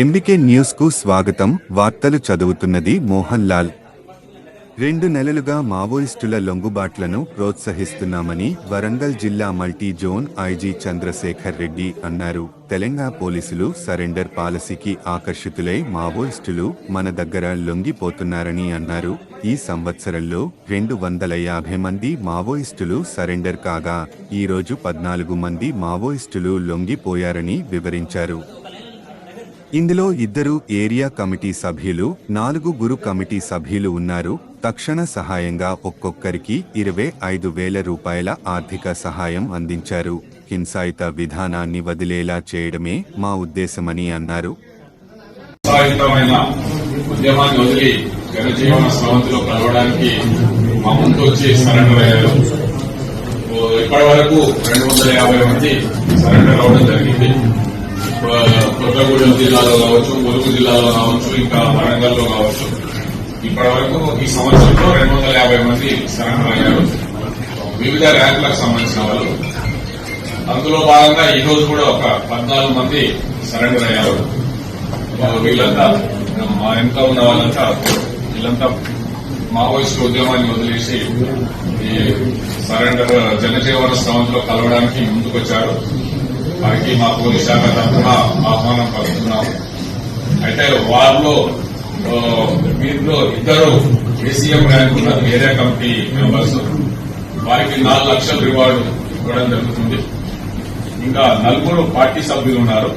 MBK న్యూస్కు స్వాగతం. వార్తలు చదువుతున్నది మోహన్ లాల్ రెండు నెలలుగా మావోయిస్టుల లొంగుబాట్లను ప్రోత్సహిస్తున్నామని వరంగల్ జిల్లా multi zone IG Chandrasekhar Reddy అన్నారు. తెలంగాణ పోలీసులు సరెండర్ పాలసీకి ఆకర్షితులై మావోయిస్టులు మన దగ్గర లొంగిపోతున్నారని అన్నారు. ఈ సంవత్సరంలో రెండు వందల యాభై మంది మావోయిస్టులు సరెండర్ కాగా ఈరోజు పద్నాలుగు మంది మావోయిస్టులు లొంగిపోయారని వివరించారు. ఇందులో ఇద్దరు ఏరియా కమిటీ సభ్యులు నాలుగు గురు కమిటీ సభ్యులు ఉన్నారు. తక్షణ సహాయంగా ఒక్కొక్కరికి ఇరవై ఐదు వేల రూపాయల ఆర్థిక సహాయం అందించారు. హింసాయుత విధానాన్ని వదిలేలా చేయడమే మా ఉద్దేశమని అన్నారు. ఉద్యమాన్ని వదిలి జనజీవన స్రవంతిలో కలవడానికి మా ముందు వచ్చి సరెండర్ అయ్యారు. ఇప్పటి వరకు రెండు వందల యాభై మంది సరెండర్ అవ్వడం జరిగింది. కొత్తగూడెం జిల్లాలో కావచ్చు ములుగు జిల్లాలో కావచ్చు ఇంకా వరంగల్లో కావచ్చు. ఇప్పటి వరకు ఈ సంవత్సరంలో రెండు వందల యాభై మంది సరెండర్ అయ్యారు. వివిధ ర్యాంకులకు సంబంధించిన వాళ్ళు. అందులో భాగంగా ఈ రోజు కూడా ఒక పద్నాలుగు మంది సరెండర్ అయ్యారు. వీళ్ళంతా మా వెనుక ఉన్న వాళ్ళంతా వీళ్ళంతా మావోయిస్టు ఉద్యమాన్ని వదిలేసి ఈ సరెండర్ జనజీవన స్రవంతిలో కలవడానికి ముందుకొచ్చారు. వారికి మా పోలీస్ శాఖ తరఫున ఆహ్వానం పలుకుతున్నాం అయితే వారిలో ఆ, వీరిలో ఇద్దరు ACM rank area committee members వారికి నాలుగు లక్షల రివార్డు ఇవ్వడం జరుగుతుంది. ఇంకా నలుగురు పార్టీ సభ్యులు ఉన్నారు.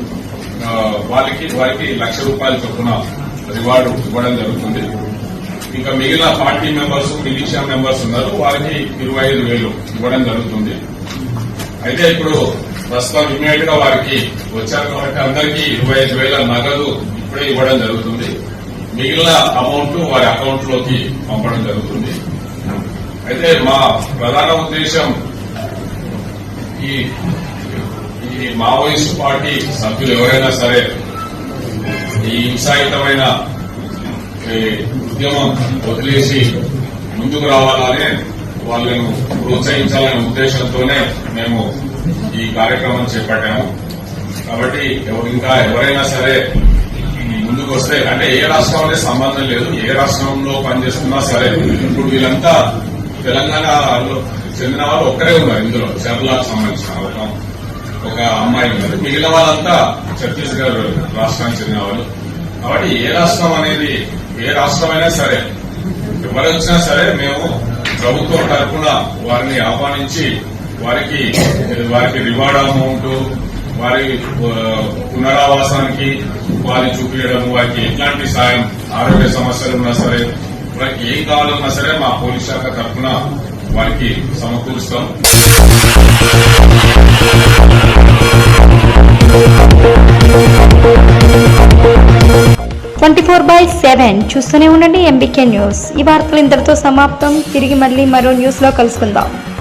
వారికి వారికి లక్ష రూపాయల చొప్పున రివార్డు ఇవ్వడం జరుగుతుంది. ఇంకా మిగిలిన పార్టీ మెంబర్స్ మిలిషియా మెంబర్స్ ఉన్నారు. వారికి ఇరవై ఐదు వేలు ఇవ్వడం జరుగుతుంది. అయితే ఇప్పుడు ప్రస్తుతం ఇమీడియట్గా వారికి వచ్చారు కాబట్టి అందరికీ ఇరవై ఐదు వేల నగదు ఇప్పుడే ఇవ్వడం జరుగుతుంది. మిగిలిన అమౌంట్ వారి అకౌంట్లోకి పంపడం జరుగుతుంది. అయితే మా ప్రధాన ఉద్దేశం ఈ ఈ మావోయిస్ట్ పార్టీ సభ్యులు ఎవరైనా సరే ఈ హింసాయుతమైన ఈ ఉద్యమం వదిలేసి ముందుకు రావాలనే వాళ్ళను ప్రోత్సహించాలనే ఉద్దేశంతోనే మేము ఈ కార్యక్రమం చేపట్టాము. కాబట్టి ఇంకా ఎవరైనా సరే ముందుకు వస్తే అంటే ఏ రాష్ట్రం అనేది సంబంధం లేదు ఏ రాష్ట్రంలో పనిచేస్తున్నా సరే ఇప్పుడు వీళ్ళంతా తెలంగాణలో చెందిన వాళ్ళు ఒక్కరే ఉన్నారు ఇందులో. చర్లకు సంబంధించిన ఒక ఒక అమ్మాయి ఉన్నారు మిగిలిన వాళ్ళంతా ఛత్తీస్గఢ్ రాష్ట్రానికి చెందిన వాళ్ళు. కాబట్టి ఏ రాష్ట్రం అనేది ఏ రాష్ట్రమైనా సరే ఎవరు వచ్చినా సరే మేము ప్రభుత్వం తరఫున వారిని ఆహ్వానించి వారికి వారికి రివార్డ్ అమౌంట్ వారి పునరావాసానికి ఉపాధి చూపించడం వారికి ఎట్లాంటి సాయం ఆరోగ్య సమస్యలు ఉన్నా సరే వారికి ఏం కావాలన్నా సరే మా పోలీస్ శాఖ తరఫున వారికి సమకూరుస్తాం. ట్వంటీ ఫోర్ బై సెవెన్ చూస్తూనే ఉండండి ఎంబీకే న్యూస్. ఈ వార్తలు ఇంతటితో సమాప్తం. తిరిగి మళ్ళీ మరో న్యూస్లో కలుసుకుందాం.